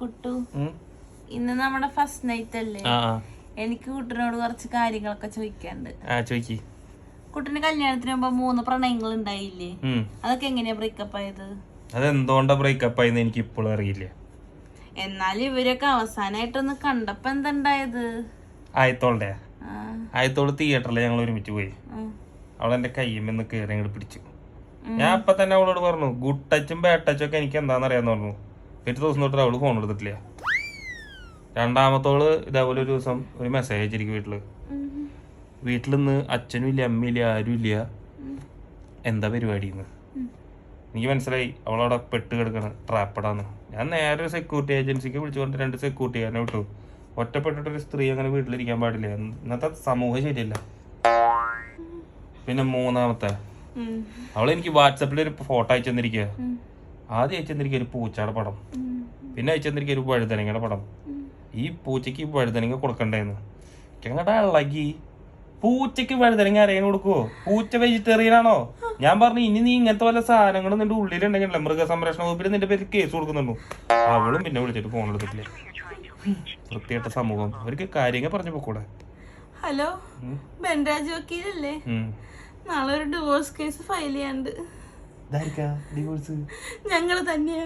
കുട്ടു. ഇന്ന് നമ്മുടെ first night അല്ലേ. എനിക്ക് കുട്ടനോട് കുറച്ച് കാര്യങ്ങളൊക്കെ ചോദിക്കാണ്ട് ആ ചോദിക്ക് കുട്ടന് കല്യാണത്തിന് മുമ്പ് മൂന്ന് പ്രണയങ്ങൾ ഉണ്ടായില്ലേ? അതൊക്കെ എങ്ങനെയാ ബ്രേക്കപ്പ് ആയത്? അതെന്തുകൊണ്ടാ ബ്രേക്കപ്പ് ആയെന്ന് എനിക്ക് ഇപ്പോഴും അറിയില്ല. എന്നാലും ഇവരൊക്കെ അവസാനായിട്ടൊന്ന് കണ്ടപ്പോ എന്തുണ്ടായത് ആയത്തോളുടെ? ആയത്തോൾ തിയേറ്ററിൽ ഞങ്ങൾ ഒരുമിച്ച് പോയി. അവളെന്റെ അവൾ എന്റെ കയ്യുമെന്ന് കയറി അങ്ങോട്ട് പിടിച്ചു ഞാൻ അപ്പൊ തന്നെ അവളോട് പറഞ്ഞു ഗുഡ് ടച്ചും ബാഡ് ടച്ചും ഒക്കെ എനിക്ക് എന്താന്ന് അറിയാന്ന് പറഞ്ഞു. പിറ്റേ ദിവസം തൊട്ട് അവൾ ഫോൺ എടുത്തിട്ടില്ല. രണ്ടാമത്തോൾ ഇതേപോലെ ഒരു ദിവസം ഒരു മെസ്സേജ് അയച്ചിരിക്കും വീട്ടിൽ. വീട്ടിൽ നിന്ന് അച്ഛനും ഇല്ല അമ്മയില്ല ആരും ഇല്ല. എന്താ പരിപാടിന്ന്? എനിക്ക് മനസ്സിലായി അവളവിടെ പെട്ട് കിടക്കണം ട്രാപ്പഡാന്ന് ഞാൻ നേരെ ഒരു സെക്യൂരിറ്റി ഏജൻസിക്ക് വിളിച്ചു കൊണ്ട് രണ്ട് സെക്യൂരിറ്റിക്കാരനെ വിട്ടു. ഒറ്റപ്പെട്ടിട്ടൊരു സ്ത്രീ അങ്ങനെ വീട്ടിലിരിക്കാൻ പാടില്ല. ഇന്നത്തെ സമൂഹം ശരിയല്ല. പിന്നെ മൂന്നാമത്തെ. അവളെനിക്ക് വാട്സപ്പിൽ ഒരു ഫോട്ടോ അയച്ചു തന്നിരിക്കുക ആദ്യം അയച്ചെന്നിരിക്കും ഒരു പൂച്ചയുടെ പടം. പിന്നെ അയച്ചെന്നിരിക്കും ഒരു വഴുതനങ്ങയുടെ പടം. ഈ പൂച്ചയ്ക്ക് വഴുതനങ്ങ കൊടുക്കണ്ടേന്ന്. ഞങ്ങളുടെ ഇളകി? പൂച്ചയ്ക്ക് വഴുതനങ്ങ അറിയാൻ കൊടുക്കുവോ? പൂച്ച വെജിറ്റേറിയൻ ആണോ? ഞാൻ പറഞ്ഞു ഇനി നീ ഇങ്ങനത്തെ വല്ല സാധനങ്ങളും നിന്റെ ഉള്ളിലുണ്ടെങ്കിലല്ല മൃഗസംരക്ഷണ വകുപ്പിൽ നിന്റെ പേര് കേസ് കൊടുക്കുന്നുണ്ടോ അവളും പിന്നെ വിളിച്ചിട്ട് ഫോൺ എടുത്തിട്ടില്ല. വൃത്തിയായിട്ട സമൂഹം. അവർക്ക് കാര്യങ്ങൾ പറഞ്ഞു പോക്കൂടെ. ഹലോ. ബെൻരാജ് വക്കീലല്ലേ. നാളെ ഒരു ഡിവോഴ്സ് കേസ് ഫയൽ ചെയ്യാണ്ട് ഞങ്ങൾ തന്നെയാ.